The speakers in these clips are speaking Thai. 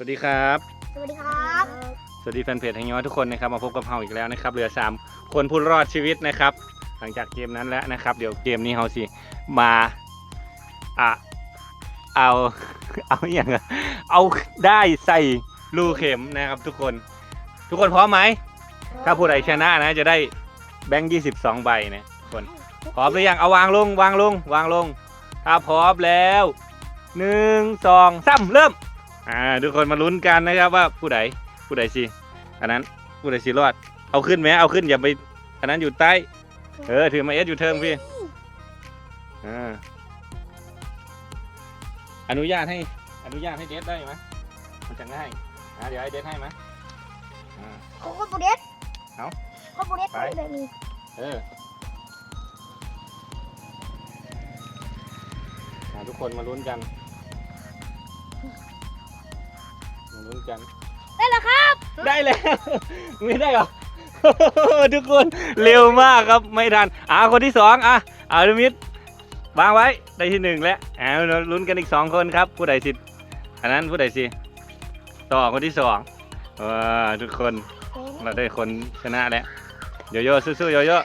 สวัสดีครับ สวัสดีครับ สวัสดีแฟนเพจแห่งย้อยทุกคนนะครับมาพบกับเฮาอีกแล้วนะครับเหลือสามคนผู้รอดชีวิตนะครับ หลังจากเกมนั้นแล้วนะครับ เดี๋ยวเกมนี้เฮาสิมาอะเอาเอาอย่างอะเอาได้ใส่รูเข็มนะครับทุกคน ทุกคนพร้อมไหมถ้าผู้ใดชนะนะ จะได้แบงค์ยี่สิบสองใบนะทุกคนพร้อมหรือยังเอาวางลงวางลงวางลง ถ้าพร้อมแล้วหนึ่งสองสามเริ่ม อ่าทุกคนมาลุ้นกันนะครับว่าผู้ใดผู้ใดสิอันนั้นผู้ใดสิรอด เอาขึ้นไหมเอาขึ้นอย่าไป อันนั้นอยู่ใต้ เออถือมาเอสอยู่เทิงพี่อ่าอนุญาตให้อนุญาตให้เดทได้ไหมมันจะง่ายอ่าเดี๋ยวให้เดทให้ไหมอ่าโคโคโบเดสเอาโคโบเดสไป แบบนี้เอออ่าทุกคนมาลุ้นกัน มาลุ้นกัน ได้แล้วครับได้แล้ว ไม่ได้เหรอ ทุกคนเร็วมากครับไม่ทันอ่าคนที่สองอะอารุมิดวางไว้ได้ที่หนึ่งแล้วอ่าเราลุ้นกันอีกสองคนครับ ผู้ใดสิอันนั้นผู้ใดสิต่อคนที่สองว้าทุกคนเราได้คนชนะแล้วโยโย่สู้ๆโยโย่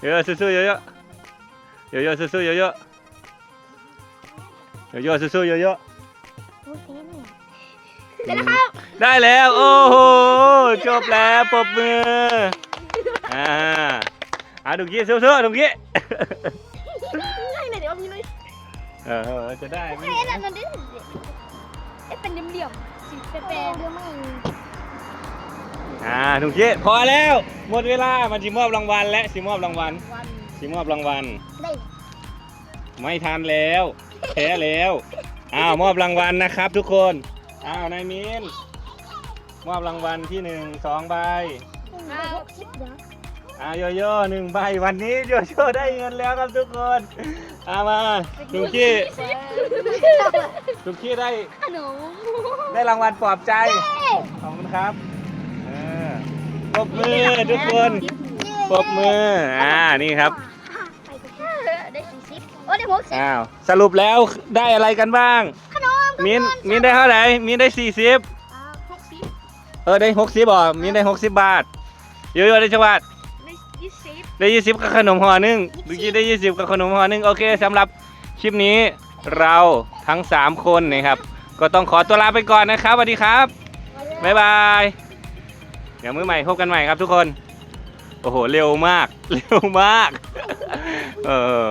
โยโย่สู้ๆโยโย่โยโย่สู้ๆโยโย่โยโย่สู้ๆโยโย่ ได้แล้วครับได้แล้วโอ้โหจบแล้วปรบมืออ่าอ่าดุกี้สู้ๆดุกี้ให้หน่อยเดี๋ยวมีเลยเออจะได้ไหมให้อันนั้นดิเอ๊ะเป็นเหลี่ยมๆสีแปรๆเดี๋ยวไม่อ่าดุกี้พอแล้วหมดเวลามาจิมอบรางวัลและสิมอบรางวัลวันสิมอบรางวัลได้ไม่ทันแล้วแพ้แล้วอ้าวมอบรางวัลนะครับทุกคน อ้าวนายมินมอบรางวัลที่หนึ่งสองใบหกสิบเดี๋ยวอ้าวโยโย่หนึ่งใบวันนี้โยโย่ได้เงินแล้วครับทุกคนเอามาลุงกี้ลุงกี้ได้ขนมได้รางวัลปลอบใจขอบคุณครับเออปรบมือทุกคนปรบมืออ่านี่ครับได้สี่สิบโอ้ได้หกสิบอ้าวสรุปแล้วได้อะไรกันบ้างขน มมินมินได้เท่าไหร่มินได้สี่สิบอ่าหกสิบเออได้หกสิบอะมินได้หกสิบบาทโยโย่ได้จังหวัด ได้ยี่สิบ ได้ยี่สิบกับขนมห่อหนึ่งเมื่อกี้ได้ยี่สิบกับขนมห่อหนึ่งโอเคสำหรับคลิปนี้เราทั้งสามคนนะครับ ก็ต้องขอตัวลาไปก่อนนะครับสวัสดีครับ บ๊ายบาย เดี๋ยวมื้อใหม่พบกันใหม่ครับทุกคน โอ้โห เร็วมาก เร็วมาก เออ